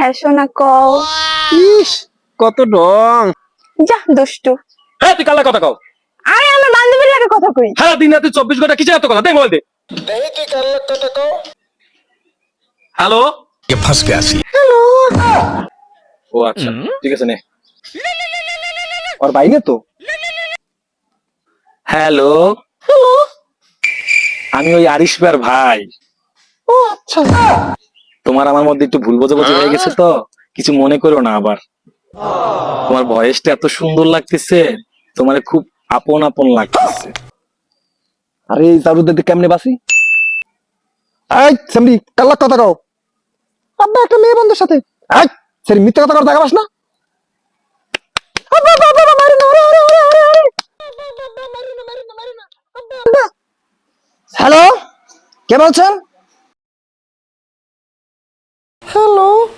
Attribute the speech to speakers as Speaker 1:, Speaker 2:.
Speaker 1: হ্যাঁ সোনা কও
Speaker 2: ইস কত ডং
Speaker 1: যা দুষ্টু
Speaker 3: হ্যাঁ তুই কালা কথা কও
Speaker 1: আরে আমার বান্ধবীর লাগে কথা কই
Speaker 3: হ্যাঁ দিন রাতে চব্বিশ ঘন্টা কিসের এত কথা দে মোবাইল দে হ্যালো
Speaker 4: ये फंस गया सी
Speaker 3: ও আচ্ছা ঠিক আছে নে
Speaker 2: ওর বাইরে তো
Speaker 3: হ্যালো আমি ওই আরিশ ভাইয়ের ভাই
Speaker 2: ও আচ্ছা
Speaker 3: তোমার আমার মধ্যে একটু ভুল বোঝাবুঝি হয়ে গেছে তো? কিছু মনে করো না আবার। তোমার ভয়েসটা এত সুন্দর লাগতেছে তোমার খুব আপন আপন লাগতেছে।
Speaker 2: আরে চারু দিতে কেমনে বাসি? এই সেমরি কাল্লা কথা কও আব্বা একটা মেয়ে বন্ধুর সাথে। এই সেরি মিথ্যা কথা কর দেখাবাস না? আব্বা, আব্বা, আব্বা, মারি না, ওরে, ওরে, ওরে, ওরে। হ্যালো? কে বলছেন?